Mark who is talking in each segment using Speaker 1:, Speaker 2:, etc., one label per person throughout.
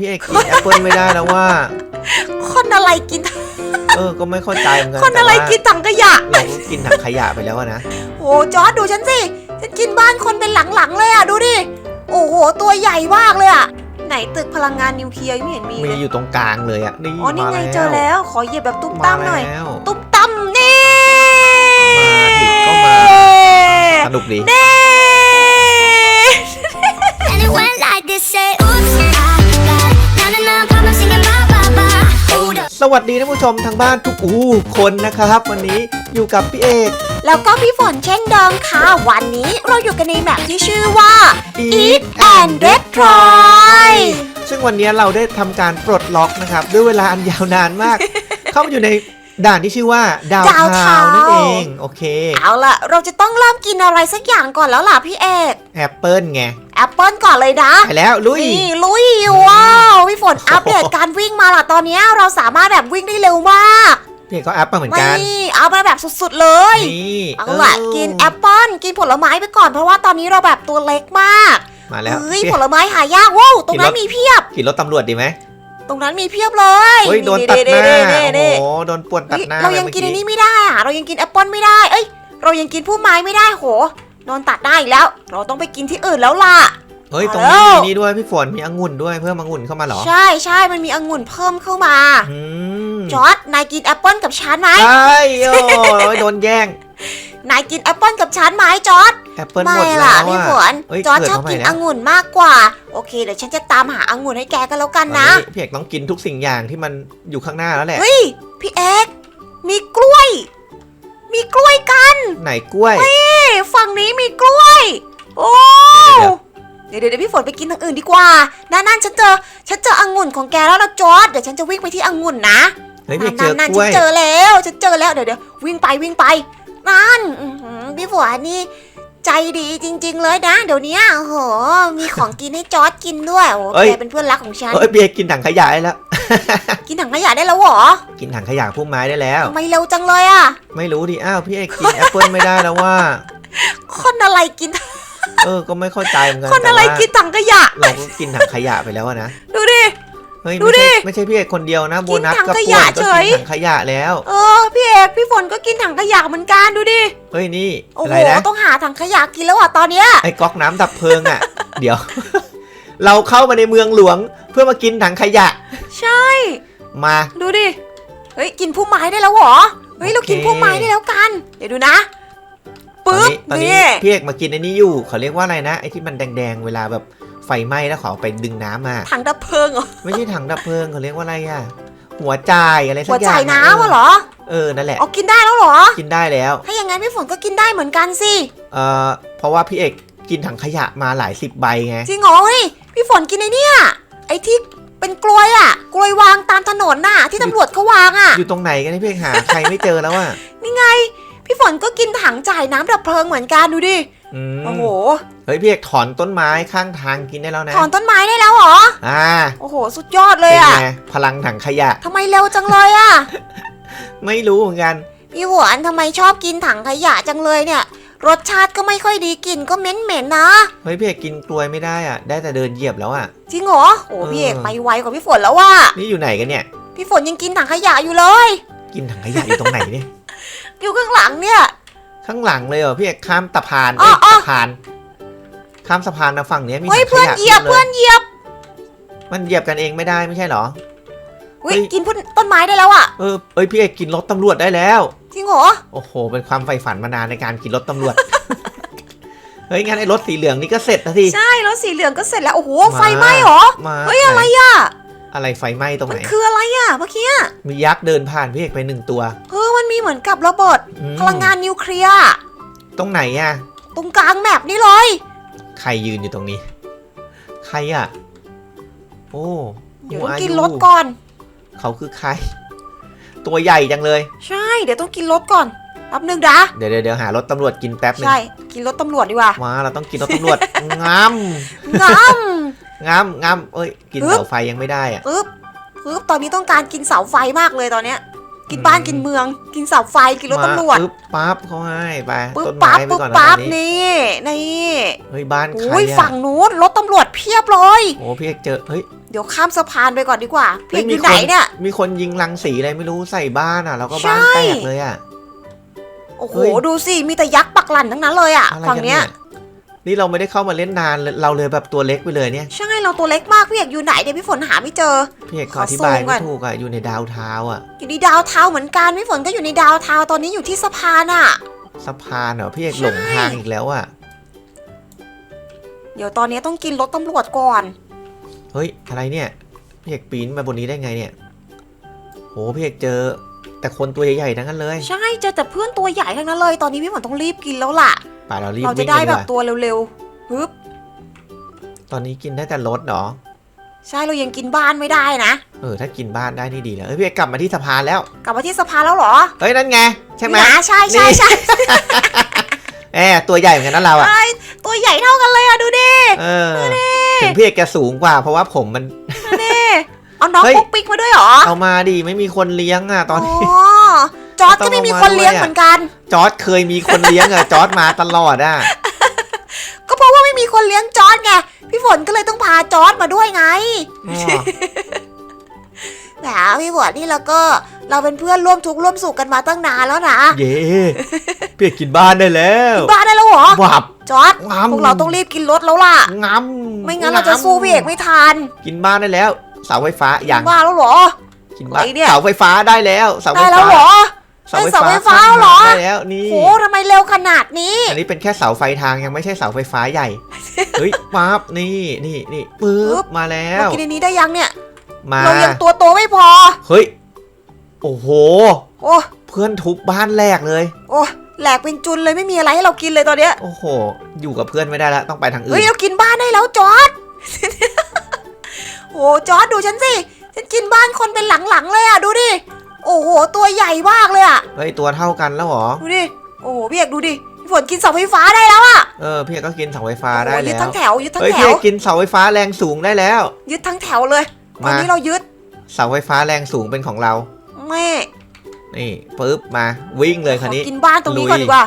Speaker 1: พี่เอกกินแอปเปิลไม่ได้แล้วว่า
Speaker 2: คนอะไรกิน
Speaker 1: เออ ก็ไม่เข้าใจเหมือนกัน
Speaker 2: คนอะไร
Speaker 1: แต่ว่า
Speaker 2: กินถังขยะ
Speaker 1: เราก็กินถังขยะไปแล้วอะนะ
Speaker 2: โอ้จอร์ดดูฉันสิ ฉันกินบ้านคนเป็นหลังๆเลยอะ ดูดิ โอ้โห ตัวใหญ่มากเลยอะ ไหนตึกพลังงานนิวเคลียร์ไม่เห็นมี
Speaker 1: มี
Speaker 2: เลย
Speaker 1: อยู่ตรงกลางเลยอะนี่
Speaker 2: อ๋อ นี่ไง
Speaker 1: มา
Speaker 2: เจอแล้ว ขอเหยียบแบบตุ้ม
Speaker 1: มา
Speaker 2: ตั้มหน่อย
Speaker 1: แล้ว
Speaker 2: ตุ้มตั้มนี่
Speaker 1: มาดิก็มา สนุกดี
Speaker 2: เน่
Speaker 3: And it went like this, say, oops,
Speaker 1: สวัสดีท่านผู้ชมทางบ้านทุกอู้คนนะครับ วันนี้อยู่กับพี่เอก
Speaker 2: แล้วก็พี่ฝนเช่นเดิมค่ะ วันนี้เราอยู่กันในแมปที่ชื่อว่า Eat and Destroy
Speaker 1: ซึ่งวันนี้เราได้ทำการปลดล็อกนะครับ ด้วยเวลาอันยาวนานมาก เข้ามาอยู่ใน ด่านที่ชื่อว่าดาว
Speaker 2: Downtown
Speaker 1: ทาวนั่นเอง โอเค
Speaker 2: เอาล่ะ เราจะต้องเริ่มกินอะไรสักอย่างก่อนแล้วล่ะพี่เอก
Speaker 1: แอปเปิลไง
Speaker 2: แอปเปิลก่อนเลยนะ
Speaker 1: ไปแล้วลุย
Speaker 2: นี่ลุยว้าวพี่ฝนอัปเดตการวิ่งมาล่ะตอนนี้เราสามารถแบบวิ่งได้เร็วมาก
Speaker 1: พี่เอกก็อัพมาเหมือนกัน
Speaker 2: นี่เอามาแบบสุดๆเลย
Speaker 1: นี่
Speaker 2: เอาล่ะกินแอปเปิลกินผลไม้ไปก่อนเพราะว่าตอนนี้เราแบบตัวเล็กมาก
Speaker 1: มาแล้ว
Speaker 2: เฮ้ย
Speaker 1: พี่
Speaker 2: ผลไม้หายากว้าวตรงนั้น
Speaker 1: กินรถ
Speaker 2: มีเพียบ
Speaker 1: ขี่รถตำรวจดีไหม
Speaker 2: ตรงนั้นมีเพียบเลย
Speaker 1: เฮ้ยโดนตัดหน้า
Speaker 2: ๆๆๆๆ
Speaker 1: โอ้โหโดนป่วนตัดหน้า
Speaker 2: เฮ้ยเรายัง
Speaker 1: ล
Speaker 2: กิน
Speaker 1: มื่
Speaker 2: อั
Speaker 1: อน
Speaker 2: นี้ไม่ได้อะเรายังกินแอปเปิลไม่ได้ เอ้ย เรายังกินผู้ไม้ไม่ได้โหโดนตัดได้อีกแล้ว เราต้องไปกินที่อื่นแล้วล่ะ
Speaker 1: เฮ้ย
Speaker 2: มา
Speaker 1: ตรง
Speaker 2: แล้
Speaker 1: นี้
Speaker 2: ว
Speaker 1: มีนี่ด้วยพี่ฝนมีองุ่นด้วยเพิ่มองุ่นเข้ามาเหรอ
Speaker 2: ใช่ใช่มันมีองุ่นเพิ่มเข้ามา
Speaker 1: อืม
Speaker 2: จอร์ดนายกินแอปเปิลกับฉันไหม
Speaker 1: ใช่โอ้ยโดนแย่ง
Speaker 2: นายกินแอปเปิลกับฉันไหมจอร์ด
Speaker 1: แอปเปิล
Speaker 2: ไม่
Speaker 1: หมดแล้
Speaker 2: ล่ะ
Speaker 1: ว
Speaker 2: พี่
Speaker 1: อะ
Speaker 2: ฝน
Speaker 1: เฮ้ย
Speaker 2: จอร์ด
Speaker 1: เกิด
Speaker 2: ชอบ
Speaker 1: เข้าไป
Speaker 2: กิน
Speaker 1: แล้ว
Speaker 2: องุ่นมากกว่า โอเคเดี๋ยวฉันจะตามหาองุ่นให้แกกันแล้วกัน
Speaker 1: ตอน
Speaker 2: นะ
Speaker 1: นี้พี่เอกต้องกินทุกสิ่งอย่างที่มันอยู่ข้างหน้าแล้วแหละ
Speaker 2: เฮ้ย พี่เอกมีกล้วย มีกล้วยกัน
Speaker 1: ไหนกล้วย
Speaker 2: นี่ฝั่งนี้มีกล้วย โอ้
Speaker 1: เดี๋ยว
Speaker 2: เดี๋ยวเดี๋ยวพี่ฝนไปกินทางอื่นดีกว่านั่นนั่นฉันเจอฉันเจอองุ่นของแกแล้วนะจอร์ดเดี๋ยวฉันจะวิ่งไปที่องุ่นนะ
Speaker 1: เฮ้ยพี่เอกเจ
Speaker 2: นั่
Speaker 1: อน
Speaker 2: นั่น
Speaker 1: กล้
Speaker 2: ฉั
Speaker 1: วนย
Speaker 2: เจอแล้วฉันเจอแล้วเดี๋ยวเดี๋ยววิ่งไปวิ่งไป นั่นอื้อหือพี่ฝนนี่ใจดีจริง ๆ เลยนะ เดี๋ยวนี้โอ้โห มีของกินให้จอร์ดกินด้วยโอ้แกเป็นเพื่อนรักของฉัน
Speaker 1: เฮ้ยพี่เอกกินถังขยะได้แล้ว
Speaker 2: กินถังขยะได้แล้วเหรอ
Speaker 1: กินถังขยะพุ่มไม้ได้แล้ว
Speaker 2: ทำไมเร็วจังเลยอะ
Speaker 1: ไม่รู้ดิอ้าวพี่เอกกินแอปเปิลไม่ได้แล้วว่า
Speaker 2: คนอะไรกิน
Speaker 1: เออก็ไม่เข้าใจเหมือนกัน
Speaker 2: คนอะไร
Speaker 1: แต่ว่า
Speaker 2: กินถังขยะ
Speaker 1: เราก็กินถังขยะไปแล้วอะนะ
Speaker 2: ดูดิ
Speaker 1: เฮ้ย
Speaker 2: ดู
Speaker 1: ไม่
Speaker 2: ดิ
Speaker 1: ใช่ไม่ใช่พี่เอกคนเดียวนะโบนัส
Speaker 2: กินถัง
Speaker 1: กับ
Speaker 2: ข
Speaker 1: ป่
Speaker 2: ยะ
Speaker 1: วนก็
Speaker 2: เฉย
Speaker 1: กินถังขยะแล้ว
Speaker 2: เออ พี่เอกพี่ฝนก็กินถังขยะเหมือนกันดูดิ
Speaker 1: เฮ้ยนี่
Speaker 2: โอ้
Speaker 1: อะ
Speaker 2: โห
Speaker 1: ไรนะ
Speaker 2: ต้องหาถังขยะกินแล้วอะตอนเนี้ย
Speaker 1: ไอ้ก๊อกน้ำดับเพลิงอะ เดี๋ยว เราเข้ามาในเมืองหลวงเพื่อมากินถังขยะ
Speaker 2: ใช่
Speaker 1: มา
Speaker 2: ดูดิเฮ้ยกินผู้ไม้ได้แล้วเหรอเฮ้ยเรากิน
Speaker 1: โอเค
Speaker 2: ผู้ไม้ได้แล้วกัน เดี๋ยวดูนะ
Speaker 1: ตอน
Speaker 2: ปึ๊บ
Speaker 1: นี้ตอนนี้
Speaker 2: นี่
Speaker 1: พี่เอกมากินไอ้นี่อยู่เขาเรียกว่าอะไรนะไอ้ที่มันแดงๆเวลาแบบไฟไหม้แล้วเขาเอาไปดึงน้ำมา
Speaker 2: ถังดับเพลิงเหรอ
Speaker 1: ไม่ใช่ถังดับเพลิงเขาเรียกว่าอะไรอะ หัวจ่ายอะไรสั
Speaker 2: หัว
Speaker 1: กอย่า
Speaker 2: จ่างย
Speaker 1: อะ
Speaker 2: น้ำอะเหรอ
Speaker 1: เออ นั่นแหละ
Speaker 2: เอากินได้แล้วเหรอ
Speaker 1: กินได้แล้ว
Speaker 2: ถ้าอย่างงั้นพี่ฝนก็กินได้เหมือนกันสิ
Speaker 1: เอ่อเพราะว่าพี่เอกกินถังขยะมาหลายสิบใบไง
Speaker 2: จริงเหรอเฮ้ยพี่ฝนกินไอ้เนี่ย ไอ้ที่เป็นกลวยอะกลวยวางตามถนนน่ะ ที่ตำรวจเขาวางอะ
Speaker 1: อยู่ตรงไหนกันนี่พี่เอกหาใครไม่เจอแล้วอะ
Speaker 2: นี่ไง พี่ฝนก็กินถังจ่ายน้ำดับเพลิงเหมือนกันดูดิ
Speaker 1: อืม
Speaker 2: โอ้โห
Speaker 1: เฮ้ยพี่เอกถอนต้นไม้ข้างทางกินได้แล้วนะ
Speaker 2: ถอนต้นไม้ได้แล้วเหรอ
Speaker 1: อ่า
Speaker 2: โอ้โห สุดยอดเลย
Speaker 1: เป็น
Speaker 2: อะ
Speaker 1: ไงพลังถังขยะ
Speaker 2: ทำไมเร็วจังเลยอะ
Speaker 1: ไม่รู้เหมือนกัน
Speaker 2: พี่หวานทำไมชอบกินถังขยะจังเลยเนี่ย รสชาติก็ไม่ค่อยดีกลิ่นก็เหม็นเหม็นๆนะ
Speaker 1: เฮ้ยพี่เอกกินกล้วยไม่ได้อะ ได้แต่เดินเหยียบแล้วอะ
Speaker 2: จริงเหรอ โอ้
Speaker 1: เออ
Speaker 2: พี่เอกไปไวกว่าพี่ฝนแล้วว่ะ
Speaker 1: นี่อยู่ไหนกันเนี่ย
Speaker 2: พี่ฝนยังกินถังขยะอยู่เลย
Speaker 1: กินถังขยะอยู่ตรงไหนเนี่ย
Speaker 2: อยู่ข้างหลังเนี่ย
Speaker 1: ข้างหลังเลยเหรอพี่เอกข้ามตะพาน
Speaker 2: อ๋อ
Speaker 1: เอ้ย
Speaker 2: อ๋อ
Speaker 1: สะพาน ข้ามสะพานนะฝั่งเนี้ยมี
Speaker 2: เฮ้ย
Speaker 1: ถังข
Speaker 2: เพื่อน
Speaker 1: ยะ
Speaker 2: เหยียบ
Speaker 1: ล
Speaker 2: เพื่อนเหยียบ
Speaker 1: มันเหยียบกันเองไม่ได้ไม่ใช่เหรอ
Speaker 2: อุ้ย
Speaker 1: เฮ้ย
Speaker 2: กินพุ่นต้นไม้ได้แล้วอะ
Speaker 1: เออเอ้ยพี่เอกกินรถตำรวจได้แล้ว
Speaker 2: จริงเหรอ
Speaker 1: โอ้โห เป็นความใฝ่ฝันมานานในการกินรถตำรวจเฮ้ยงั้นไอ้รถสีเหลืองนี่ก็เสร็จนะที
Speaker 2: ใช่แล้วสีเหลืองก็เสร็จแล้วโอ้โห
Speaker 1: มา
Speaker 2: ไฟไหม้เหรอ
Speaker 1: มา
Speaker 2: เฮ้ยอะไรอะ
Speaker 1: อะไรไฟไหม้ตรง
Speaker 2: มั
Speaker 1: ไห
Speaker 2: น
Speaker 1: น
Speaker 2: คืออะไรอะเมื่อกี้อะ
Speaker 1: มียักษ์เดินผ่านพี่เอกไปหนึ่งตัว
Speaker 2: เออมันมีเหมือนกับระเบิด
Speaker 1: อืม
Speaker 2: พลังงานนิวเคลียร์
Speaker 1: ตรงไหนอะ
Speaker 2: ตรงกลางแมปนี่เลย
Speaker 1: ใครยืนอยู่ตรงนี้ ใครอะ โอ้
Speaker 2: เดี๋ยว
Speaker 1: who
Speaker 2: ต้อง
Speaker 1: are
Speaker 2: กิน
Speaker 1: you?
Speaker 2: รถก่อน
Speaker 1: เขาคือใคร ตัวใหญ่จังเลย
Speaker 2: ใช่ เดี๋ยวต้องกินรถก่อนแป๊บนึงนะ
Speaker 1: เดี๋ยวเดี๋ยวเดี๋ยวหารถตำรวจกินแป๊บหนึง
Speaker 2: ใช่ กินรถตำรวจดีกว่า
Speaker 1: มาเราต้องกินรถตำรวจงาม
Speaker 2: งาม
Speaker 1: งามงามเอ้ย กิน
Speaker 2: ปึ๊บ
Speaker 1: เสาไฟยังไม่ได้อะ
Speaker 2: ปึ๊บปึ๊บตอนนี้ต้องการกินเสาไฟมากเลยตอนเนี้ย กินบ้าน
Speaker 1: อืม
Speaker 2: กินเมือง กินเสาไฟกินรถ
Speaker 1: มา
Speaker 2: ตำรวจ
Speaker 1: ปึ๊บปั๊บเขาให้ไป
Speaker 2: ปึ๊บ
Speaker 1: ต้นไม้
Speaker 2: ปั๊บ
Speaker 1: ไป
Speaker 2: ปึ๊บ
Speaker 1: ก่อนนะ
Speaker 2: ปั๊บ
Speaker 1: ตอนนี้
Speaker 2: นี่นี่
Speaker 1: เฮ้ยบ้านใคร
Speaker 2: โอ้ย
Speaker 1: อะ
Speaker 2: ฝั่งนู้นรถตำรวจเพียบเลย
Speaker 1: โอ้พี่เอกเจอเฮ้ย
Speaker 2: ดี๋ยวข้ามสะพานไปก่อนดีกว่าพี่
Speaker 1: ฮ้
Speaker 2: อยู่ไหนเนี่ย
Speaker 1: มีคนยิงรังสีอะไรไม่รู้ใส่บ้านอะ แล้วก็บ้าน
Speaker 2: ใช่
Speaker 1: แตกเลยอะ
Speaker 2: โอ้โห
Speaker 1: เฮ้ย
Speaker 2: ดูสิมีแต่ยักษ์ปักหลันทั้งนั้นเลยอะ
Speaker 1: อะไร
Speaker 2: ฝั่ง
Speaker 1: กัน
Speaker 2: เนี้
Speaker 1: เนี่ยย นี่เราไม่ได้เข้ามาเล่นนานเลยเราเลยแบบตัวเล็กไปเลยเนี่ย
Speaker 2: ใช่เราตัวเล็กมากพี่เอกอยู่ไหนเดี๋ยวพี่ฝนหาไม่เจอ
Speaker 1: พี่เอก
Speaker 2: ข
Speaker 1: ข
Speaker 2: อ
Speaker 1: ออธิบาย
Speaker 2: ซูมก่
Speaker 1: ไม่
Speaker 2: อน
Speaker 1: ถูกอะอยู่ในดาวเท้าอะ
Speaker 2: อยู่ในดาวเทาวน์เหมือนกันพี่ฝนก็อยู่ในดาวเทาวน์ตอนนี้อยู่ที่สะพานอะ
Speaker 1: สะพานเหรอพี่เอก
Speaker 2: ใช่
Speaker 1: หลงทางอีกแล้วอะ
Speaker 2: เดี๋ยวตอนนี้ต้องกินรถตำรวจก่อน
Speaker 1: เฮ้ยอะไรเนี่ยพี่เอกปีนมาบนนี้ได้ไงเนี่ยโหพี่เอกเจอ แต่คนตัวใหญ่ๆทั้งนั้นเลย
Speaker 2: ใช่เจอแต่เพื่อนตัวใหญ่ทั้งนั้นเลย ตอนนี้พี่ฝนต้องรีบกินแล้วล่ะ
Speaker 1: ป่าเรารีบ
Speaker 2: เราจะ
Speaker 1: วิ่ง
Speaker 2: ได้
Speaker 1: กันดี
Speaker 2: แบ
Speaker 1: ก
Speaker 2: บ
Speaker 1: ว่า
Speaker 2: ตัวเร็วๆฮึบ
Speaker 1: ตอนนี้กินได้แต่รถเหรอ
Speaker 2: ใช่เรายังกินบ้านไม่ได้นะ
Speaker 1: เออถ้ากินบ้านได้นี่ดีแล้วเอ้ยพี่เอกกลับมาที่สะพานแล้ว
Speaker 2: กลับมาที่สะพานแล้วเหรอ
Speaker 1: เฮ้ยนั่นไงใช่ไหม
Speaker 2: นะใช่ใช่ใช่
Speaker 1: แอบตัวใหญ่เหมือนกันนะเราอะ
Speaker 2: ใช่ตัวใหญ่เท่ากันเลยอะดูดิ
Speaker 1: เออ ถึงพี่เอกจะสูงกว่า เพราะว่าผมมัน
Speaker 2: นี่ เอาน้อง
Speaker 1: เฮ้ย
Speaker 2: ปุ๊กปิ๊กมาด้วยเหรอ
Speaker 1: เอามาดิไม่มีคนเลี้ยงอะตอนนี้
Speaker 2: อ๋อจอร์ดก็ไม่มีคนเลี้ยงเหมือนกัน
Speaker 1: จอร์ดเคยมีคนเลี้ยงอะ จอร์ดมาตลอดอะ
Speaker 2: ก็เพราะว่าไม่มีคนเลี้ยงจอร์ดไงพี่ฝนก็เลยต้องพาจอร์ดมาด้วยไง
Speaker 1: อ๋อ
Speaker 2: แหมพี่ฝนนี่เราก็เราเป็นเพื่อนร่วมทุกข์ร่วมสุขกันมาตั้งนานแล้วนะ
Speaker 1: เย่พี่เอกกินบ้านได้แล้ว
Speaker 2: บ้าได้แล้วเหรอ
Speaker 1: วับ
Speaker 2: จอร์ด
Speaker 1: งาม
Speaker 2: พวกเราต้องรีบกินรถแล้วล่ะ
Speaker 1: งาม
Speaker 2: ไม่งั้นเราจะสู้พี่เอกไม่ทัน
Speaker 1: กินบ้านได้แล้ว เสาไฟฟ้าอย่าง
Speaker 2: บ้าแล้วเหรอ
Speaker 1: กินบ้าน
Speaker 2: อะไรเนี่ย
Speaker 1: เสาไฟฟ้าได้แล้วเสาไฟ
Speaker 2: ได้แล้ว
Speaker 1: ฟ้า
Speaker 2: เหรอ
Speaker 1: เสาไฟ
Speaker 2: ได้เสา
Speaker 1: ฟ้า
Speaker 2: ไฟฟ้าเหรอ
Speaker 1: ได้แล้วนี่
Speaker 2: โหทำไมเร็วขนาดนี้
Speaker 1: อันนี้เป็นแค่เสาไฟทางยังไม่ใช่เสาไฟฟ้าใหญ่ เฮ้ยปั๊บนี่นี่นี่ปึ๊
Speaker 2: ปึ๊
Speaker 1: บ บมาแล้
Speaker 2: เรา
Speaker 1: ว
Speaker 2: กินในนี้ได้ยังเนี่ย
Speaker 1: มา
Speaker 2: เรายังตัวโตไม่พอ
Speaker 1: เฮ้ยโอ้โห
Speaker 2: โอ้
Speaker 1: เพื่อนทุบบ้านแรกเลย
Speaker 2: โอ้แหลกเป็นจุนเลยไม่มีอะไรให้เรากินเลยตอนเนี้ย
Speaker 1: โอ้โห อยู่กับเพื่อนไม่ได้แล้วต้องไปทางอื่
Speaker 2: เฮ้ย
Speaker 1: น
Speaker 2: เรากินบ้านได้แล้วจอร์ด โอ้จอร์ดดูฉันสิ ฉันกินบ้านคนเป็นหลังๆเลยอะดูดิ โอ้โห ตัวใหญ่มากเลยอะ
Speaker 1: เฮ้ยตัวเท่ากันแล้วเหรอ
Speaker 2: ดูดิ โอ้โหพี่เอกดูดิพี่ฝนกินเสาไฟฟ้าได้แล้วอะ
Speaker 1: เออพี่เอกก็กินเสาไฟฟ้าได้
Speaker 2: โอ้โหยึด
Speaker 1: แล้ว
Speaker 2: ทั้งแถวยึดทั้ง
Speaker 1: เฮ้ย
Speaker 2: แถ
Speaker 1: พี่เอ
Speaker 2: ว
Speaker 1: กกินเสาไฟฟ้าแรงสูงได้แล้ว
Speaker 2: ยึดทั้งแถวเลยตอน
Speaker 1: มา
Speaker 2: นี้เรายึด
Speaker 1: เสาไฟฟ้าแรงสูงเป็นของเรา
Speaker 2: แม่
Speaker 1: นี่ปึ๊บมาวิ่งเลย
Speaker 2: ข
Speaker 1: คัน
Speaker 2: อ
Speaker 1: นี้
Speaker 2: กินบ้านตรงนี้
Speaker 1: ลุย
Speaker 2: ก่อนดีกว่า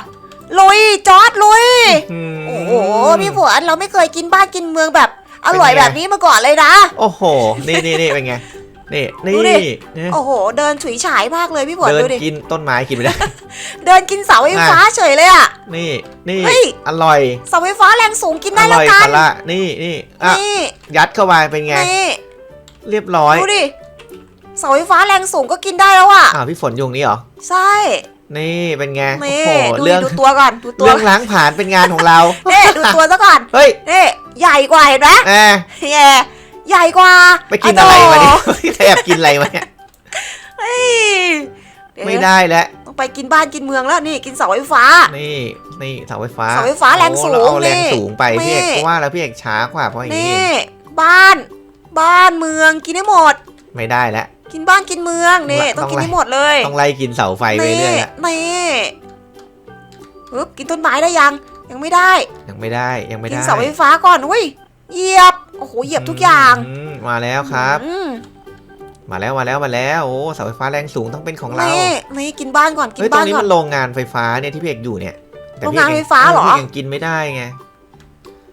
Speaker 2: ลุยจอร์ดลุย
Speaker 1: อืม
Speaker 2: โอ้โหพี่ฝนเราไม่เคยกินบ้านกินเมืองแบบ อร่อย
Speaker 1: เป็นไง
Speaker 2: แบบนี้มาก่อนเลยนะ
Speaker 1: โอ้โห นี่นี่นี่เป็นไง นี่นี่
Speaker 2: ดูดิ
Speaker 1: นี่
Speaker 2: โอ้โห เดินฉุยฉายมากเลยพี่ฝน
Speaker 1: เดิน
Speaker 2: ดูดิ
Speaker 1: กินต้นไม้กินไม่ได้
Speaker 2: เดินกินเสาไฟฟ้าเฉยเลยอะ
Speaker 1: นี่ นี่
Speaker 2: เฮ้ย
Speaker 1: อร่อย
Speaker 2: เสาไฟฟ้าแรงสูงกิน
Speaker 1: อ
Speaker 2: ได้แล้
Speaker 1: ร่
Speaker 2: ว
Speaker 1: อย
Speaker 2: กัน
Speaker 1: คาระนี่นี่อะ
Speaker 2: นี่
Speaker 1: ยัดเข้าไปเป็นไง
Speaker 2: นี่
Speaker 1: เรียบร้อย
Speaker 2: ดูดิ เสาไฟฟ้าแรงสูงก็กินได้แล้วอะ
Speaker 1: อ่าวพี่ฝนอยุงนี่เหรอ
Speaker 2: ใช่
Speaker 1: นี่เป็นไงโอ้
Speaker 2: นี่
Speaker 1: โห
Speaker 2: ดูดิ
Speaker 1: เรื่อง
Speaker 2: ดูตัวก่อนดูตัว
Speaker 1: เรื่องล้างผ่านเป็นงานของเรา
Speaker 2: นี่ดูตัวซะก่อน
Speaker 1: เฮ้ย
Speaker 2: นี่ใหญ่กว่าเห็นไหม
Speaker 1: แอบ
Speaker 2: แย่ใหญ่กว่า
Speaker 1: ไปกินอะไรมาเนี่ย
Speaker 2: โแอ
Speaker 1: บกินอะไรมาเนี่ย
Speaker 2: เฮ้ยเยว
Speaker 1: ไม่ได้แล้ว
Speaker 2: ต้องไปกินบ้านกินเมืองแล้วนี่กินเสาไฟฟ้า
Speaker 1: นี่นี่เสาไฟฟ้า
Speaker 2: เสาไฟฟ้าแรงสูง
Speaker 1: โอ้เราเอาแรง
Speaker 2: นี่
Speaker 1: สูงไปพี่เอก
Speaker 2: นี่
Speaker 1: เพราะว่าแล้วพี่เอกช้ากว่าเพราะอย่าง
Speaker 2: นี่
Speaker 1: นี้
Speaker 2: บ้าน บ้านเมืองกินให้หมด
Speaker 1: ไม่ได้แล้ว
Speaker 2: กินบ้านกินเมืองนี่
Speaker 1: ต้
Speaker 2: ต้
Speaker 1: อ
Speaker 2: องงกิน
Speaker 1: ไล่
Speaker 2: ให้หมดเลย
Speaker 1: ต้องไล่กินเสาไฟไป
Speaker 2: นี่
Speaker 1: เรื่อยแล้ว
Speaker 2: นี่ปึ๊บกินต้นไม้ได้ยัง ยังไม่ได้
Speaker 1: ยังไม่ได้ยังไม่
Speaker 2: กิน
Speaker 1: ได้
Speaker 2: เสาไฟฟ้าก่อนอุ้ยเหยียบโอ้โหเหยียบทุกอย่าง
Speaker 1: มมาแล้วครับ
Speaker 2: อืม
Speaker 1: มาแล้วมาแล้วมาแล้วโอ้เสาไฟฟ้าแรงสูงต้องเป็นของเรา
Speaker 2: นี่นี่กินบ้านก่อนกิน
Speaker 1: เฮ้ยตร
Speaker 2: บ้างน
Speaker 1: นี้
Speaker 2: ก่อ
Speaker 1: มันนโรงงานไฟฟ้าเนี่ยที่พี่เอกอยู่เนี่ยแต่
Speaker 2: โรง
Speaker 1: พี่
Speaker 2: งาน
Speaker 1: เอก
Speaker 2: ไฟฟ้าเหรอ
Speaker 1: พี่ยังกินไม่ได้ไง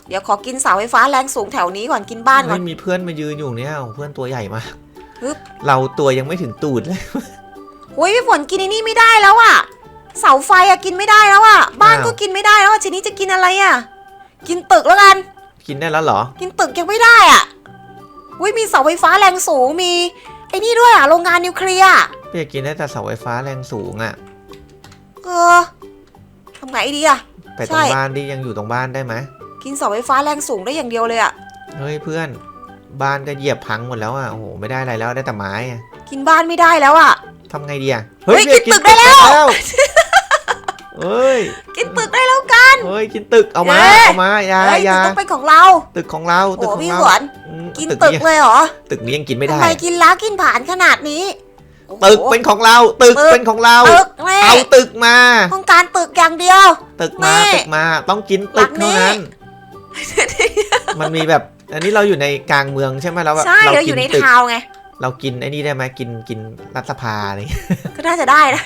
Speaker 2: เดี๋ยวขอกินเสาไฟฟ้าแรงสูงแถวนี้ก่อนกินบ้านก่อน
Speaker 1: ไม่มีเพื่อนมายืนอยู่เนี่ยโอ้เพื่อนตัวใหญ่มาก
Speaker 2: ฮึบ
Speaker 1: เราตัวยังไม่ถึงตูดเลย
Speaker 2: อุ้ยพี่ฝนกินไอ้นี่ไม่ได้แล้วอะเสาไฟอะกินไม่ได้แล้วอะบ้าน
Speaker 1: อ้าว
Speaker 2: ก็กินไม่ได้แล้วอะทีนี้จะกินอะไรอะกินตึกแล้วกัน
Speaker 1: กินได้แล้วเหรอ
Speaker 2: กินตึกยังไม่ได้อะอุ้ยมีเสาไฟฟ้าแรงสูงมีไอ้นี่ด้วยอะโรงงานนิวเคลียร์
Speaker 1: พี่เอกกินได้แต่เสาไฟฟ้าแรงสูงอะ
Speaker 2: เออทำไงดีอะ
Speaker 1: ไปต
Speaker 2: ใช่
Speaker 1: รงบ้านดิยังอยู่ตรงบ้านได้ไหม
Speaker 2: กินเสาไฟฟ้าแรงสูงได้อย่างเดียวเลยอะ
Speaker 1: เฮ้ยเพื่อน บ้านก็เหยียบพังหมดแล้วอะโอ้โหไม่ได้อะไรแล้วได้แต่ไม้อะ
Speaker 2: กินบ้านไม่ได้แล้วอะ
Speaker 1: ทำไงดีอะ
Speaker 2: เฮ้ย
Speaker 1: พี่เอ
Speaker 2: กินตึกได้แล้ว
Speaker 1: เฮ้ย
Speaker 2: กินตึกได้แล้วกัน
Speaker 1: เฮ้ยกินตึกเอามา
Speaker 2: เอ๊ะ
Speaker 1: เอามาอย่า
Speaker 2: เฮ้ย
Speaker 1: อย่า
Speaker 2: ตึกต้องเป็นของเรา
Speaker 1: ตึกของเราตึก
Speaker 2: โอ้
Speaker 1: ของ
Speaker 2: พี่
Speaker 1: เรา
Speaker 2: หวน
Speaker 1: อืม
Speaker 2: กิน
Speaker 1: ตึก
Speaker 2: ตึก
Speaker 1: นี้
Speaker 2: เลยเหรอ
Speaker 1: ตึกนี้ยังกินไม่
Speaker 2: ทำ
Speaker 1: ได้
Speaker 2: ไมกินล้ากินผ่านขนาดนี้โอ้โห
Speaker 1: ตึกเป็นของเราตึก
Speaker 2: ตึก
Speaker 1: เป็นของเรา
Speaker 2: ตึกแม่
Speaker 1: เอาตึกมา
Speaker 2: ต้องการตึกอย่างเดียว
Speaker 1: ตึกมา
Speaker 2: แม่
Speaker 1: ตึกมาต้องกินตึก
Speaker 2: หลังนี้
Speaker 1: เท่านั้น มันมีแบบ อันนี้เราอยู่ในกลางเมืองใช่ไหมเราแบบ
Speaker 2: ใช่
Speaker 1: เรา
Speaker 2: เราอ
Speaker 1: กิ
Speaker 2: ยู่ใน
Speaker 1: ตึก
Speaker 2: ทาวน์ไง
Speaker 1: เรากินไอ้นี่ได้ไหมกินกินรัฐสภาอะไรอย่างเงี้ย
Speaker 2: ก็น่าจะได้นะ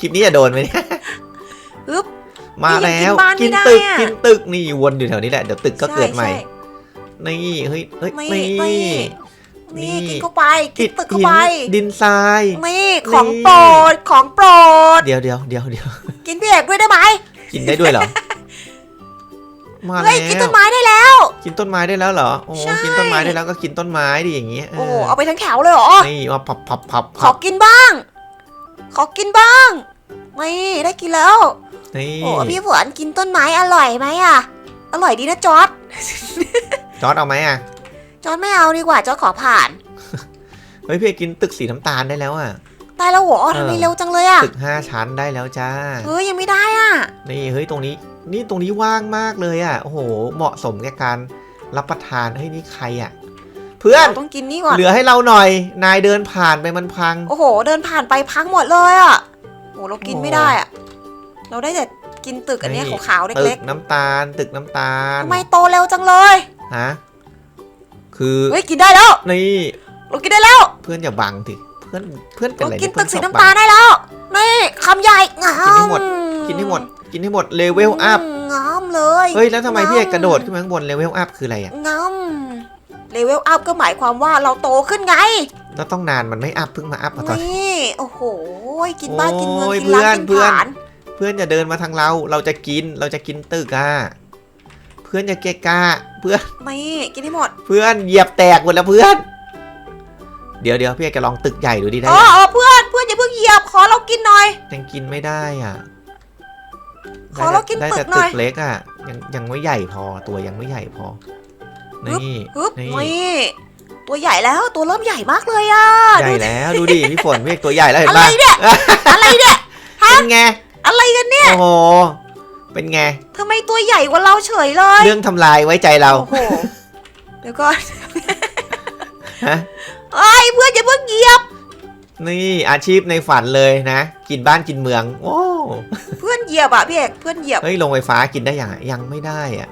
Speaker 1: คลิปนี้จะโดนไหมเนี่ย
Speaker 2: ฮึบ
Speaker 1: มา
Speaker 2: นี่ยัง
Speaker 1: แล้ว
Speaker 2: กินบ้านไม่
Speaker 1: กิน
Speaker 2: ได้
Speaker 1: ตึก
Speaker 2: อะ
Speaker 1: กินตึกนี่วนอยู่แถวนี้แหละเดี๋ยวตึกก็เกิดใหม่
Speaker 2: ช่ช่
Speaker 1: นี่เฮ้ยเฮ้ย
Speaker 2: นี่
Speaker 1: นี่
Speaker 2: นี่นี่ กินเข้าไปกินตึกเข้า
Speaker 1: หิน
Speaker 2: ไป
Speaker 1: ดินทราย
Speaker 2: นี่ของ
Speaker 1: นี่
Speaker 2: โปรดของโปรด
Speaker 1: เดี๋ยวเดี๋ยวเดี๋ยวเดี๋ยว
Speaker 2: กินพี่เอกด้วยได้ไหม
Speaker 1: กินได้ด้วยเหรอ มา
Speaker 2: เฮ้
Speaker 1: แล้
Speaker 2: ยกินต้
Speaker 1: วน
Speaker 2: ไม้ได้แล้ว
Speaker 1: กินต้นไม้ได้แล้วเหรอ โอ้
Speaker 2: ใช่
Speaker 1: กินต้นไม้ได้แล้วก็กินต้นไม้ดิอย่างเงี้ย
Speaker 2: โอ้โหเอาไปทั้งแถวเลยเหรอ
Speaker 1: นี่มาพับพับพับ
Speaker 2: ขอกินบ้าง ขอกินบ้างนี่ได้กินแล้ว
Speaker 1: นี่
Speaker 2: โอ้พี่ฝนกินต้นไม้อร่อยไหมอะอร่อยดีนะจอร์ด
Speaker 1: จอร์ดเอาไหมอะ
Speaker 2: จอร์ดไม่เอาดีกว่าจอร์ดขอผ่าน
Speaker 1: เฮ้ยพี่กินตึกสีน้ำตาลได้แล้วอะ
Speaker 2: ตายแล้วเหรอ
Speaker 1: เออ
Speaker 2: ทำไมเร็วจังเลยอะ
Speaker 1: ตึกห้าชั้นได้แล้วจ้า
Speaker 2: เฮ้ยยังไม่ได้อะ
Speaker 1: นี่เฮ้ยตรงนี้ นี่ตรงนี้ว่างมากเลยอะ โอ้โห เหมาะสมแก่การรับประทานเฮ้ยนี่ใครอะ เพื่อน
Speaker 2: เราต้องกินนี่ก่อน
Speaker 1: เหลือให้เราหน่อย นายเดินผ่านไปมันพัง
Speaker 2: โอ้โห เดินผ่านไปพังหมดเลยอะโอ้เรากิน
Speaker 1: โอ้
Speaker 2: ไม่ได้อะเราได้แต่กินตึกอันเนี้ย
Speaker 1: นี่
Speaker 2: ขาวๆ
Speaker 1: ตึ
Speaker 2: เล็
Speaker 1: ก
Speaker 2: ก
Speaker 1: น้ำตาล ตึกน้ำตา
Speaker 2: ๆ
Speaker 1: ล
Speaker 2: ทำไมโตเร็วจังเลย
Speaker 1: ฮะคือ
Speaker 2: เฮ้ยกินได้แล้ว
Speaker 1: นี่
Speaker 2: เรากินได้แล้ว
Speaker 1: เพื่อนอย่าบังสิเพื่อนเพื่อนเป็น
Speaker 2: เรา
Speaker 1: อะไร
Speaker 2: กิน
Speaker 1: เพื่
Speaker 2: ตึ
Speaker 1: อก
Speaker 2: สี
Speaker 1: ชอบ
Speaker 2: น้ำ
Speaker 1: บั
Speaker 2: ตางลได้แล้วนี่คำใหญ่งา
Speaker 1: กินให้หมดกินให้หมด กินให้หมดเลเวลอัพ
Speaker 2: งามเลย
Speaker 1: เฮ้ยแล้วทำไมพี่เอกกระโดดขึ้นมาข้างบนเลเวลอัพคืออะไรอะ
Speaker 2: งามเลเวลอัพก็หมายความว่าเราโตขึ้นไง
Speaker 1: แล้วต้องนานมันไม่อัพเพิ่งมาอัพมาตอน
Speaker 2: นี่โอ้โหกินบ้านกินเมือง
Speaker 1: โอ้ย
Speaker 2: กินร้าน
Speaker 1: เพื่
Speaker 2: กิ
Speaker 1: อน
Speaker 2: น
Speaker 1: เพื่อน
Speaker 2: ผาน
Speaker 1: เพื่อนอย่าเดินมาทางเราเราจะกินเราจะกินตึกอะเพื่อนอย่าเกะกะเพื่อน
Speaker 2: นี่กินให้หมด
Speaker 1: เพื่อนเหยียบแตกหมดแล้วเพื่อน เดี๋ยวเดี๋ยวพี่เอกจะลองตึกใหญ่ดูดิได้
Speaker 2: อ๋อ
Speaker 1: ยัง
Speaker 2: อ๋อเพื่อนเพื่อนอย่าเพิ่งเหยียบขอเรากินหน่อย
Speaker 1: ยังกินไม่ได้อะ
Speaker 2: ขอเรากิน
Speaker 1: ได้
Speaker 2: ตึ
Speaker 1: แต่
Speaker 2: กหน่
Speaker 1: ตึ
Speaker 2: อย
Speaker 1: กเล็กอะยังยังไม่ใหญ่พอตัวยังไม่ใหญ่พอ นี่
Speaker 2: ฮึบ
Speaker 1: นี่
Speaker 2: นี่ตัวใหญ่แล้วตัวเริ่มใหญ่มากเลยอะ
Speaker 1: ใหญ่
Speaker 2: ดู
Speaker 1: แล้วดูดิพี่ฝนพี่เอกตัวใหญ่แล้วเห็น
Speaker 2: อะไร
Speaker 1: ปะ
Speaker 2: เนี่ยอะไรเนี่ย
Speaker 1: เป็นไง
Speaker 2: อะไรกันเนี่ย
Speaker 1: โอ้โหเป็นไง
Speaker 2: ทำไมตัวใหญ่กว่าเราเฉยเลย
Speaker 1: เรื่องทำลายไว้ใจเรา
Speaker 2: โอ้โหเดี๋ยวก่อน
Speaker 1: ฮะ
Speaker 2: เอ้ยเพื่อนอย่าเพิ่งเหยียบ
Speaker 1: นี่อาชีพในฝันเลยนะ กินบ้านกินเมือง โอ้
Speaker 2: เพื่อนเหยียบอะพี่เอกเพื่อนเหยียบ
Speaker 1: เฮ้ยลงไฟฟ้ากินได้ยังอะยังไม่ได้อะ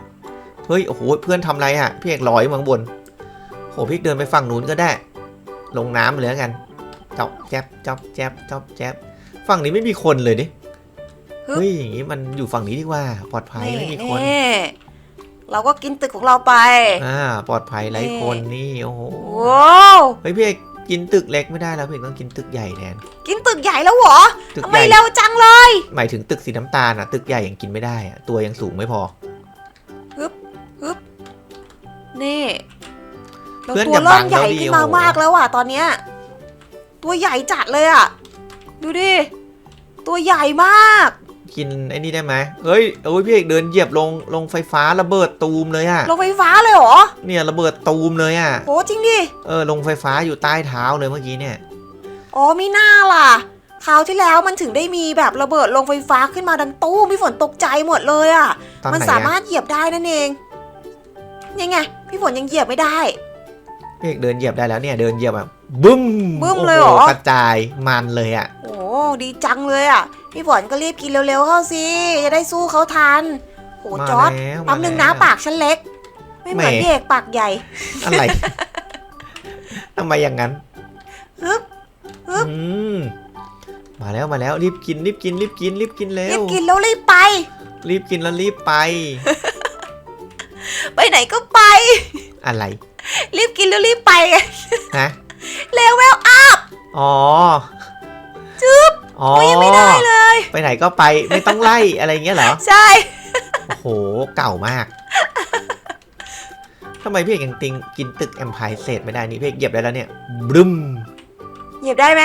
Speaker 1: เฮ้ยโอ้โหเพื่อนทำอะไรอะพี่เอกลอยมาข้างบนโหพี่เดินไปฝั่งนู้นก็ได้ ลงน้ำเลยแล้วกันจอบแจ๊บจอบแจ๊บจอบแจ๊บฝั่งนี้ไม่มีคนเลยดิเฮ้ยอย่างงี้มันอยู่ฝั่งนี้ดีกว่าปลอดภัยไม่มีคน
Speaker 2: นี่ เราก็กินตึกของเราไป
Speaker 1: อ่า ปลอดภัยไร้
Speaker 2: นี่
Speaker 1: คนนี่โอ้โห
Speaker 2: ว้าว
Speaker 1: เฮ้ยพี่เอกกินตึกเล็กไม่ได้แล้วพี่เอกต้องกินตึกใหญ่แทน
Speaker 2: กินตึกใหญ่แล้วเหรอ
Speaker 1: ตึก
Speaker 2: ทำ
Speaker 1: ให
Speaker 2: ไม
Speaker 1: ญ่
Speaker 2: เร็วจังเลย
Speaker 1: หมายถึงตึกสีน้ำตาลอะตึกใหญ่ยังกินไม่ได้อะตัวยังสูงไม่พอ
Speaker 2: นี่เรา
Speaker 1: เพื่อน
Speaker 2: ตัว
Speaker 1: อย่า
Speaker 2: เริ่
Speaker 1: บั
Speaker 2: ม
Speaker 1: ง
Speaker 2: ใหญ่
Speaker 1: เราดิ
Speaker 2: ขึ้นมา
Speaker 1: โอ้โห
Speaker 2: มากแล้วอะ ตอนเนี้ย ตัวใหญ่จัดเลยอะ ดูดิ ตัวใหญ่มาก
Speaker 1: กินไอ้นี่ได้ไหมเฮ้ยโอ้ยพี่เอกเดินเหยียบลงลงไฟฟ้าระเบิดตูมเลยอะ
Speaker 2: ลงไฟฟ้าเลยเหรอ
Speaker 1: เนี่ยระเบิดตูมเลยอะ
Speaker 2: โหจริงดิ
Speaker 1: เออลงไฟฟ้าอยู่ใต้เท้าเลยเมื่อกี้เนี่ย
Speaker 2: อ๋อมีหน้าล่ะ คราวที่แล้วมันถึงได้มีแบบระเบิดลงไฟฟ้าขึ้นมาดังตู้มพี่ฝนตกใจหมดเลยอะ
Speaker 1: ตอน
Speaker 2: มัน
Speaker 1: ไหน
Speaker 2: สา
Speaker 1: อะ
Speaker 2: มารถเหยียบได้นั่นเองยังไง พี่ฝนยังเหยียบไม่ได้
Speaker 1: พี่เอกเดินเหยียบได้แล้วเนี่ยเดินเหยียบแบบบึ้ม
Speaker 2: บึ้ม
Speaker 1: โอ้โเล
Speaker 2: ยเหรอ
Speaker 1: กระจายมันเลยอะ
Speaker 2: โอ้ดีจังเลยอะ พี่ฝนก็รีบกินเร็วๆเข้าสิจะได้สู้เขาทันโห
Speaker 1: มา
Speaker 2: จอร์ด
Speaker 1: แล้ว
Speaker 2: แป๊บนึง
Speaker 1: มา
Speaker 2: นะ
Speaker 1: แล้ว
Speaker 2: ปากฉันเล็ก ไม่เหมือน
Speaker 1: แหม
Speaker 2: พี่เอกปากใหญ่
Speaker 1: อะไรทำไมอย่างนั้น
Speaker 2: ฮึบฮึบ
Speaker 1: อืมมาแล้วมาแล้วรีบกินรีบกินรีบกินรีบกินเร็
Speaker 2: รี
Speaker 1: ว
Speaker 2: บกินแล้วรีบไป
Speaker 1: รีบกินแล้วรีบไป
Speaker 2: ไปไหนก็ไป
Speaker 1: อะไร
Speaker 2: รีบกินแล้วรีบไปไง
Speaker 1: ฮะ
Speaker 2: เร็วเวลอัพ
Speaker 1: อ๋อ
Speaker 2: จึ๊บ
Speaker 1: อ๋อ
Speaker 2: โอ้ยยังไม่ได้เลย
Speaker 1: ไปไหนก็ไปไม่ต้องไล่อะไรอย่างเงี้ยเหรอ
Speaker 2: ใช่
Speaker 1: โอ้โห เก่ามากทำไมพี่เอกยังติงกินตึกแอมพายเศษไม่ได้นี่พี่เอกเหยียบได้แล้วเนี่ยบึ้ม
Speaker 2: เหยียบได้ไหม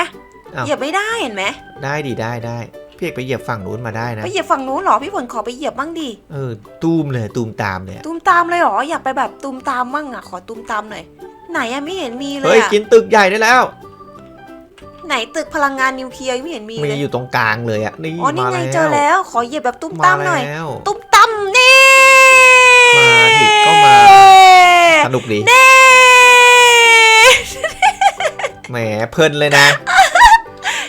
Speaker 1: อ้าว
Speaker 2: เหยียบไม่ได้เห็นไหม
Speaker 1: ได้ดีได้ได้พี่เอกไปเหยียบฝั่งนู้นมาได้นะ
Speaker 2: ไปเหยียบฝั่งนู้นเหรอพี่ฝนขอไปเหยียบบ้างดิ
Speaker 1: เออ ตูมเลยตูมตามเลยอะ
Speaker 2: ตูมตามเลยเหรออยากไปแบบตูมตามมั่งอะขอตูมตามหน่อยไหนอะไม่เห็นมีเล
Speaker 1: เฮ้
Speaker 2: ย
Speaker 1: ย
Speaker 2: อะ
Speaker 1: กินตึกใหญ่ได้แล้ว
Speaker 2: ไหนตึกพลังงานนิวเคลียร์ยังไม่เห็นมี
Speaker 1: มี
Speaker 2: เลย
Speaker 1: อยู่ตรงกลางเลยอะนี่
Speaker 2: อ๋อนี่
Speaker 1: มา
Speaker 2: ไง
Speaker 1: แล้ว
Speaker 2: เจอแล้วขอเหยียบแบบตุ้มตามหน่อย
Speaker 1: แล้ว
Speaker 2: ตุ้มตามนี่
Speaker 1: มาดิก็มา สนุกดี
Speaker 2: เน่
Speaker 1: แหมเพลินเลยนะ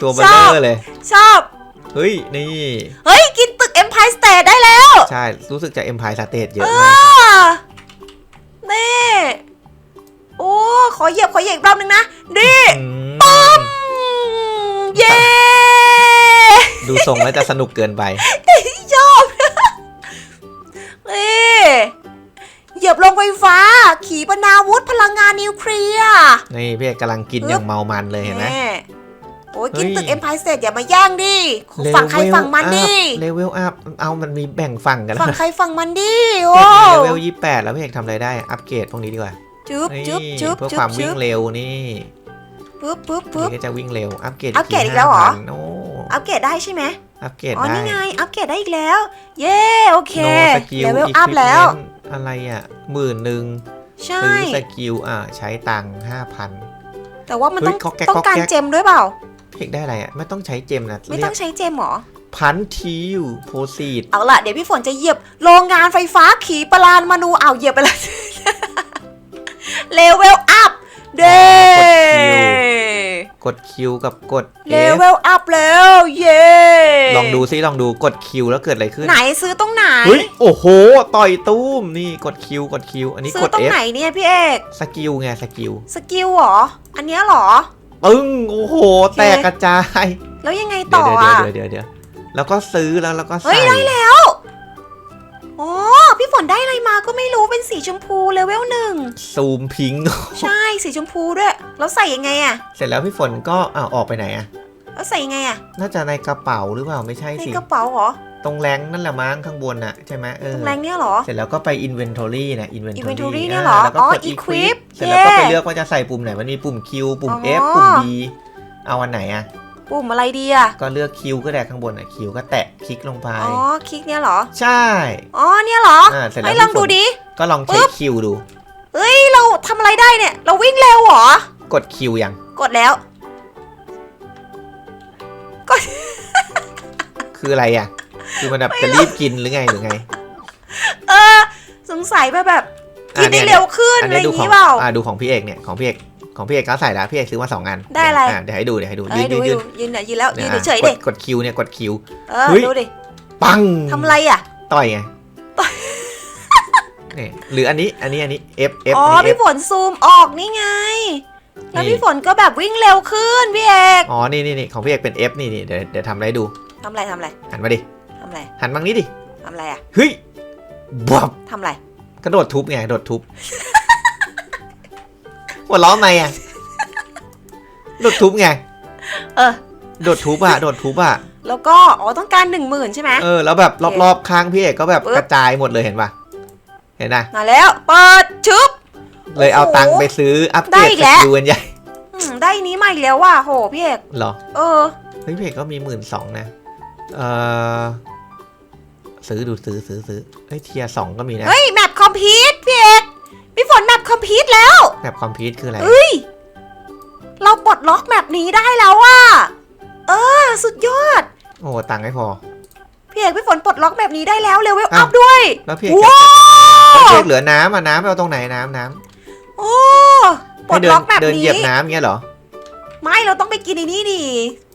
Speaker 1: ตัวเบล
Speaker 2: ช
Speaker 1: เล
Speaker 2: อบ
Speaker 1: อร์เลย
Speaker 2: ชอบ
Speaker 1: เฮ้ย นี่
Speaker 2: เฮ้ย กินตึก Empire State ได้แล้ว
Speaker 1: ใช่ รู้สึกจะเอ็มพายสเตทเยอะ
Speaker 2: เอ
Speaker 1: มาก
Speaker 2: อนี่ โอ้ ขอเหยียบขอเหยียบอีกรอบนึงนะดิ
Speaker 1: อืม
Speaker 2: อืม เย้
Speaker 1: ดูทรงแล้วจะสนุกเกินไป
Speaker 2: ชอบนี่เหยียบลงไฟฟ้า ขี่ไปเพลีย
Speaker 1: นี่พี่เอกกำลังกินอย่างเมามันเลยเห็นไหม
Speaker 2: แโอ้ยกิน
Speaker 1: เฮ้ย
Speaker 2: ตึกเอ็มพายเสร็จอย่ามาแย่งดิฝั่งใครฝั่งมันดิ
Speaker 1: เลเวลอัพเอามันมีแบ่งฝั่งกัน
Speaker 2: ฝั่ง
Speaker 1: แล้ว
Speaker 2: ใครฝั่งมันดิโอ้
Speaker 1: เลเวลยี่แปดแล้วพี่เอกทำอะไรได้อัปเกรดพวกนี้ดีกว่า
Speaker 2: จึ๊บ
Speaker 1: นี่
Speaker 2: จึ๊บจึ๊บ
Speaker 1: เพื่อ
Speaker 2: จึ๊
Speaker 1: ค
Speaker 2: บ
Speaker 1: วามวิ่
Speaker 2: จึ๊
Speaker 1: ง
Speaker 2: บ
Speaker 1: เร็วนี่
Speaker 2: ปึ๊บปึ๊บ
Speaker 1: อัน
Speaker 2: ปึ๊บ
Speaker 1: นี้ก็จะวิ่งเร็ว อัปเกรด
Speaker 2: อัปเกรดอีกแล้วเหรอ
Speaker 1: 5,000โอ้
Speaker 2: อัปเกรดได้ใช่ไหม
Speaker 1: อัปเกรด
Speaker 2: อ๋อ
Speaker 1: ได้
Speaker 2: นี่ไง อัปเกรดได้อีกแล้ว เย้ โอเค
Speaker 1: โนสกิล
Speaker 2: เลเวลอัพแล้ว
Speaker 1: อะไรอะหมื่นหนึ่ง
Speaker 2: ใช่
Speaker 1: ซื้อสกิลอะใช้ตังค์ห้าพัน
Speaker 2: แต่ว่ามัน
Speaker 1: เฮ้
Speaker 2: ต้
Speaker 1: ย
Speaker 2: อง
Speaker 1: ก๊อกแก๊ก
Speaker 2: ต้อง
Speaker 1: ก๊อก
Speaker 2: การ
Speaker 1: แก๊ก
Speaker 2: เจมด้วยเปล่า
Speaker 1: พี่เอกได้อะไรอะ ไม่ต้องใช้เจมนะ
Speaker 2: ไม่
Speaker 1: เรีย
Speaker 2: ต้อกงใช้เจมหรอ
Speaker 1: พันทีอยู่โพซีด
Speaker 2: เอาล่ะ เดี๋ยวพี่ฝนจะเหยียบโรงงานไฟฟ้าขีปลานมนูเอาวเหยียบไปแล้ว เลเวลอัพ เด้
Speaker 1: กดคิว กับกด
Speaker 2: เล
Speaker 1: F
Speaker 2: เวลอัพแล้ว เย้
Speaker 1: ลองดูซิลองดูกดคิวแล้วเกิดอะไรขึ้น
Speaker 2: ไหนซื้อตรงไหน
Speaker 1: เฮ้ยโอ้โห ต่อยตุ้มนี่กดคิวกดคิวอันนี้
Speaker 2: ซื้
Speaker 1: ก
Speaker 2: อ
Speaker 1: ด
Speaker 2: ตรง
Speaker 1: F
Speaker 2: ไหนเนี่ยพี่เอก
Speaker 1: สกิลไงสกิล
Speaker 2: สกิลเหรอ อันเนี้ยเหรอ
Speaker 1: ปึ้งโอ้โห แตกกระจาย
Speaker 2: แล้วยังไง
Speaker 1: เดี๋
Speaker 2: ต่
Speaker 1: ยว
Speaker 2: อ
Speaker 1: เดี๋ยว
Speaker 2: อะ
Speaker 1: เดี๋ยวเดี๋ยวเดี๋ยวแล้วก็ซื้อแล้วแล้วก็
Speaker 2: เฮ้
Speaker 1: ใส่
Speaker 2: ยได้แล้ว อ๋อพี่ฝนได้อะไรมาก็ไม่รู้เป็นสีชมพูเลเวลหนึ่ง
Speaker 1: ซูมพิงค์
Speaker 2: ใช่สีชมพูด้วยแล้วใส่ยังไงอะ
Speaker 1: เสร็จแล้วพี่ฝนก็อ้าวออกไปไหนอะ
Speaker 2: แล้วใส่ยังไงอะ
Speaker 1: น่าจะในกระเป๋าหรือเปล่าไม่ใช่
Speaker 2: ใน
Speaker 1: สิ
Speaker 2: กระเป๋าเหรอ
Speaker 1: ตรงแรงนั่นแหละมั้งข้างบนน่ะใช่ไหมเอ
Speaker 2: ตร
Speaker 1: อง
Speaker 2: แรงเนี่ยเหรอ
Speaker 1: เสร็จแล้วก็ไป inventory นะ inventory
Speaker 2: inventory เนี่ยเหรอ
Speaker 1: แล้วก็
Speaker 2: อ๋อ
Speaker 1: กด
Speaker 2: equip
Speaker 1: เสร็จแล้วก็ไป
Speaker 2: เย้
Speaker 1: เลือกว่าจะใส่ปุ่มไหน มันมีปุ่ม Q ปุ่ม
Speaker 2: อ๋อ
Speaker 1: F ปุ่ม B เอาอันไหนอะ
Speaker 2: ปุ่มอะไรดีอะ
Speaker 1: ก็เลือก Q ก็ได้ข้างบนอะ Q ก็แตะคลิกลงไป
Speaker 2: อ๋อ คลิกเนี่ยเหรอ
Speaker 1: ใช่
Speaker 2: อ๋อ เนี่ยเหรอ
Speaker 1: อ่าเสร็จแล้ว
Speaker 2: ให้ลอง
Speaker 1: พี่ฝน
Speaker 2: ดูดิ
Speaker 1: ก็ลอง
Speaker 2: ปึ๊
Speaker 1: เช็ค
Speaker 2: บ
Speaker 1: คิวดู
Speaker 2: เฮ้ย เราทำอะไรได้เนี่ย เราวิ่งเร็วเหรอ
Speaker 1: กดคิวยัง
Speaker 2: กดแล้ว
Speaker 1: คืออะไรอะ คือมันแบบจะรีบกินหรือไงหรือไง
Speaker 2: เออ สงสัยแบบแบบ
Speaker 1: อะ
Speaker 2: กินได้
Speaker 1: เนี่ย
Speaker 2: เร็วขึ้น
Speaker 1: อัน
Speaker 2: อะไรอ
Speaker 1: นี้ดู
Speaker 2: ย่าง
Speaker 1: ของ
Speaker 2: นี้เปล่า
Speaker 1: อ่าดูของพี่เอกเนี่ยของพี่เอก ของพี่เอกก็ใส่แล้วพี่เอกซื้อมาสองอัน
Speaker 2: ได้อะไร
Speaker 1: เดี๋ยวให้ดูเดี๋ยวให้ดู
Speaker 2: เอ้
Speaker 1: ยื
Speaker 2: ย
Speaker 1: น
Speaker 2: ดู
Speaker 1: ยืน
Speaker 2: ดูยืนน่ะยืนแล้วยืน
Speaker 1: อะ
Speaker 2: เฉยๆ
Speaker 1: ก
Speaker 2: ดิ
Speaker 1: ดกดคิวเนี่ยกดคิว
Speaker 2: เออ
Speaker 1: เฮ้ย
Speaker 2: ดูดิ
Speaker 1: ปัง
Speaker 2: ทำอะไรอะ
Speaker 1: ต่อยไงนี่หรืออันนี้อันนี้อันนี้ F F
Speaker 2: อ๋อ
Speaker 1: อันนี้
Speaker 2: พี่
Speaker 1: F
Speaker 2: ฝนซูมออกนี่ไง แล้ว
Speaker 1: นี่
Speaker 2: พี่ฝนก็แบบวิ่งเร็วขึ้นพี่เอก
Speaker 1: อ๋อนี่นี่นี่ของพี่เอกเป็น F นี่นี่เดี๋ยวเดี๋ยวทำอะไรให้ดู
Speaker 2: ทำอะไรทำอะไร
Speaker 1: หันมาดิ
Speaker 2: ทำอะไร
Speaker 1: หันมังนี้ดิ
Speaker 2: ทำอะไรอะ
Speaker 1: เฮ้ยบับ
Speaker 2: ทำอะไร
Speaker 1: กระโดดทุบไงกระโดดทุบ หัวล้อไหมอะโดดทุบไง
Speaker 2: เออ
Speaker 1: โดดทุบอะ โดดทุบอะ
Speaker 2: แล้วก็ อ๋อ ต้องการหนึ่งหมื่นใช่ไหม
Speaker 1: เออ แล้วแบบรอบๆข้างพี่เอกก็แบบ
Speaker 2: ปึ๊บ
Speaker 1: กระจายหมดเลยเห็นปะเห็นนะ
Speaker 2: มาแล้ว เปิดชึบ
Speaker 1: เลยเอาตังค์ไปซื้ออัปเกร
Speaker 2: ได้
Speaker 1: ด
Speaker 2: อีก
Speaker 1: ส
Speaker 2: แล้ว
Speaker 1: กิลกันใหญ่
Speaker 2: อืมได้นี้มาอีกแล้วว่ะโหพี่เอก
Speaker 1: เหรอ
Speaker 2: เออ
Speaker 1: เฮ้ยพี่เอกก็มีหมื่นสองนะ เออซื้อดูซื้อซื้อซื้อเฮ้ยเทียสองก็มีนะ
Speaker 2: เฮ้ยแมปคอมพิวต์พี่เอกพี่ฝนแมปคอมพิวต์แล้ว
Speaker 1: แบบคอมพิวต์คืออะไร
Speaker 2: เอ้ย เราปลดล็อกแมปนี้ได้แล้วว่ะเออ สุดยอด
Speaker 1: โอ้ตังค์ไม่พอ
Speaker 2: พี่เอกพี่ฝนปลดล็อกแบบนี้ได้แล้วเลเวล
Speaker 1: อ้า
Speaker 2: อั
Speaker 1: ว
Speaker 2: พด้วย
Speaker 1: แล้วพี่เอกจะ
Speaker 2: ว้าว
Speaker 1: เก็บยังไงอะแล้วพี่เอกเหลือน้ำอะน้ำไปเอาตรงไหนน้ำน้
Speaker 2: โอ้ปล
Speaker 1: ให้
Speaker 2: ด
Speaker 1: เดิ
Speaker 2: ล็อกแบบ
Speaker 1: เดินเห
Speaker 2: นี้
Speaker 1: ยียบน้ำเงี้ยเหรอ
Speaker 2: ไม่เราต้องไปกินไอ้นี่ดิ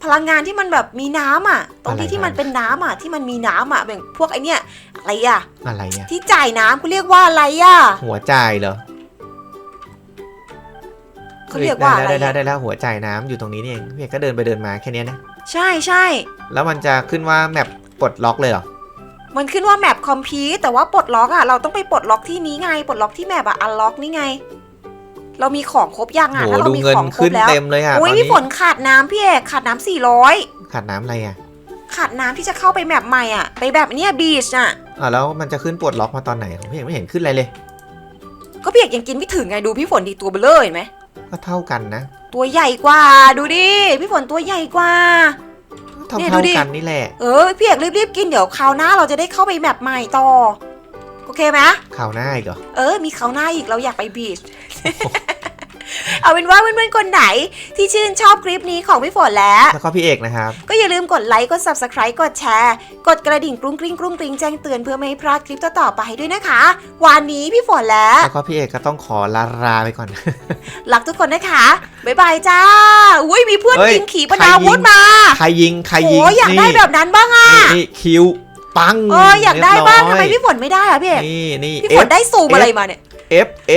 Speaker 2: พลังงานที่มันแบบมีน้ำอะ ตรงที่
Speaker 1: อะไร
Speaker 2: ที่มันเป็นน้ำอะ ที่มันมีน้ำอะแบบพวกไอเนี้ยอะไรอะ
Speaker 1: อะไรเนี่ย
Speaker 2: ที่จ่ายน้ำเขาเรียกว่าอะไรอะ
Speaker 1: หัวจ่ายเหรอ
Speaker 2: เขาเรียกว่าอะไร
Speaker 1: ได้ได้
Speaker 2: อะ
Speaker 1: ได้ได้แล้วหัวจ่ายน้ำอยู่ตรงนี้นี่เองพี่เอกก็เดินไปเดินมาแค่เนี้ยนะ
Speaker 2: ใช่ใช่
Speaker 1: แล้วมันจะขึ้นว่าแมปปลดล็อกเลยเหรอ
Speaker 2: มันขึ้นว่าแมปคอมพิวแต่ว่าปลดล็อกอะเราต้องไปปลดล็อกที่นี้ไงปลดล็อกที่แมปอะอันล็อกนี่ไง เรามีของครบยังอะ
Speaker 1: โห
Speaker 2: ถ้าเรา
Speaker 1: ดู
Speaker 2: มี
Speaker 1: เงิน
Speaker 2: ของคร
Speaker 1: ขึ้
Speaker 2: บ
Speaker 1: น
Speaker 2: แล้ว
Speaker 1: เต็มเลยอะ
Speaker 2: อุ้ย
Speaker 1: ตอน
Speaker 2: พี่
Speaker 1: นี้
Speaker 2: ฝนขาดน้ำพี่เอกขาดน้ำสี่ร้อย
Speaker 1: ขาดน้ำอะไรอะ
Speaker 2: ขาดน้ำที่จะเข้าไปแมปใหม่อะไปแบบเนี้ยบีชอะ
Speaker 1: อ่าแล้วมันจะขึ้นปลดล็อกมาตอนไหนของพี่เอกไม่เห็นขึ้นอะไรเลย
Speaker 2: ก็พี่เอกยังกินไม่ถึงไงดูพี่ฝนดีตัวเบลอเห็นไหม
Speaker 1: ก็เท่ากันนะ
Speaker 2: ตัวใหญ่กว่า ดูดิพี่ฝนตัวใหญ่กว่า
Speaker 1: เท่า
Speaker 2: เนี่ยดู
Speaker 1: เท่า
Speaker 2: ดิ
Speaker 1: กันนี่แหละ
Speaker 2: เออพี่เอกรีบๆกินเดี๋ยวคราวหน้าเราจะได้เข้าไปแมปใหม่ต่อ โอเคไหม
Speaker 1: ข่าวหน้าอีกเหรอ
Speaker 2: เออ มีคราวหน้าอีกเราอยากไปบีช เอาเป็นว่าเพื่อนๆคนไหนที่ชื่นชอบคลิปนี้ของพี่ฝนแล้ว
Speaker 1: แล้วก็พี่เอกนะครับ
Speaker 2: ก็อย่าลืมกดไลค์กด subscribe กดแชร์ กดกระดิ่งกรุ้งกริ้งกรุ้งกริ้งแจ้งเตือนเพื่อไม่ให้พลาดคลิปต่อๆไปด้วยนะคะ วันนี้พี่ฝนและ
Speaker 1: แล้วก็พี่เอกก็ต้องขอลาลาไปก่อน
Speaker 2: รักทุกคนนะคะ บ๊ายบายจ้า อุ้ยมีเพื่อน
Speaker 1: เฮ้ย
Speaker 2: ยิงขีปนาวุธมา
Speaker 1: ใครยิงใคร
Speaker 2: โอ้
Speaker 1: ยิง
Speaker 2: อยากได้แบบนั้นบ้างอะ
Speaker 1: นี่นี่คิวปัง
Speaker 2: เอออยากได้บ้างทำไม
Speaker 1: เรีย
Speaker 2: พี่ฝนไม่ได้อะพี่เอก
Speaker 1: นี่นี่
Speaker 2: พี่
Speaker 1: เอ
Speaker 2: ฝ
Speaker 1: ฟ
Speaker 2: นได้ซูมอะไรมาเนี่ย
Speaker 1: เอฟเ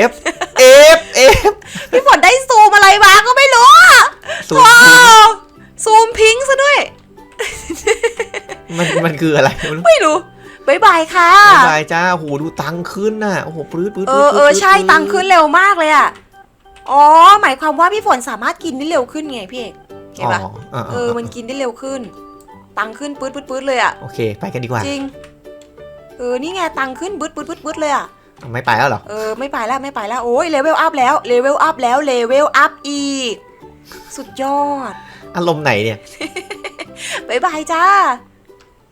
Speaker 1: คืออะไรไม่รู้
Speaker 2: ไม่รู้บ๊ายบายค่ะ
Speaker 1: บ๊ายบายจ้าโอ้โหดูตังค์ขึ้นน่ะโอ้โหปลื้ดปลื้ด
Speaker 2: เอ
Speaker 1: ปลื้
Speaker 2: อ
Speaker 1: ด
Speaker 2: เออใช่
Speaker 1: ปลื้ด
Speaker 2: ตังค์ขึ้นเร็วมากเลยอะอ๋อหมายความว่าพี่ฝนสามารถกินได้เร็วขึ้นไงพี่เอกเห็น
Speaker 1: อ๋อ
Speaker 2: ปะ
Speaker 1: อ่า
Speaker 2: เออมันกินได้เร็วขึ้น ตังขึ้นปื๊ดปื๊ดปื๊ดเลยอะ
Speaker 1: โอเค ไปกันดีกว่า
Speaker 2: จริงเออนี่ไงตังขึ้นปื๊ดปื๊ดปื๊ดปื๊ดเลยอะ
Speaker 1: ไม่ไปแล้วเหรอ
Speaker 2: เออ ไม่ไปแล้ว ไม่ไปแล้ว โอ้ยเลเวลอัพแล้ว เลเวลอัพแล้ว เลเวลอัพอีก สุดยอด
Speaker 1: อารมณ์ไหนเนี่ย
Speaker 2: บ๊ายบายจ้า